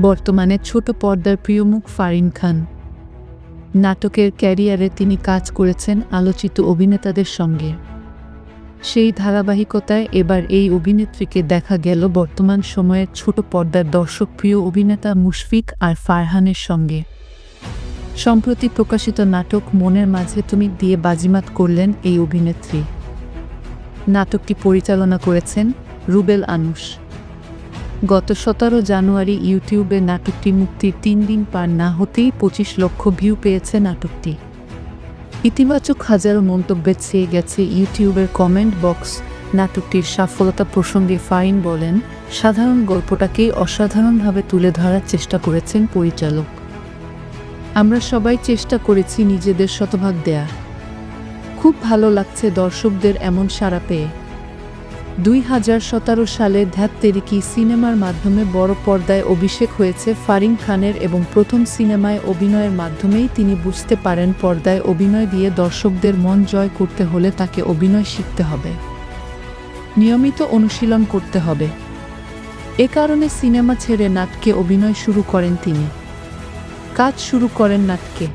বর্তমানে ছোট পর্দার প্রিয়মুখ ফারিন খান। নাটকের ক্যারিয়ারে তিনি কাজ করেছেন আলোচিত অভিনেতাদের সঙ্গে। সেই ধারাবাহিকতায় এবার এই অভিনেত্রীকে দেখা গেল বর্তমান সময়ের ছোট পর্দার দর্শকপ্রিয় অভিনেতা মুশফিক আর ফারহানের সঙ্গে। সম্প্রতি প্রকাশিত নাটক মনের মাঝে তুমি দিয়ে বাজিমাত করলেন এই অভিনেত্রী। নাটকটি পরিচালনা করেছেন রুবেল আনুশ গত সতেরো জানুয়ারি ইউটিউবে নাটকটি মুক্তির তিন দিন পার না হতেই পঁচিশ লক্ষ ভিউ পেয়েছে নাটকটি। ইতিবাচক হাজারো মন্তব্যে ছেয়ে গেছে ইউটিউবের কমেন্ট বক্স। নাটকটির সাফলতা প্রসঙ্গে ফাইন বলেন, সাধারণ গল্পটাকেই অসাধারণভাবে তুলে ধরার চেষ্টা করেছেন পরিচালক। আমরা সবাই চেষ্টা করেছি নিজেদের শতভাগ দেয়া। খুব ভালো লাগছে দর্শকদের এমন সাড়া পেয়ে। দুই হাজার সতেরো সালে ধ্যাত তেরিকি সিনেমার মাধ্যমে বড় পর্দায় অভিষেক হয়েছে ফারিন খানের এবং প্রথম সিনেমায় অভিনয়ের মাধ্যমেই তিনি বুঝতে পারেন পর্দায় অভিনয় দিয়ে দর্শকদের মন জয় করতে হলে তাকে অভিনয় শিখতে হবে। নিয়মিত অনুশীলন করতে হবে। এ কারণে সিনেমা ছেড়ে নাটকে অভিনয় শুরু করেন তিনি। কাজ শুরু করেন নাটকে।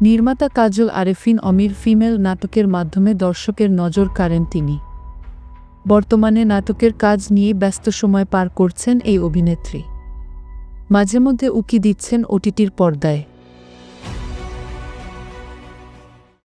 নির্মাতা কাজল আরেফিন অমির ফিমেল নাটকের মাধ্যমে দর্শকের নজর কাড়েন তিনি। বর্তমানে নাটকের কাজ নিয়ে ব্যস্ত সময় পার করছেন এই অভিনেত্রী। মাঝে মধ্যে উকি দিচ্ছেন ওটিটির পর্দায়।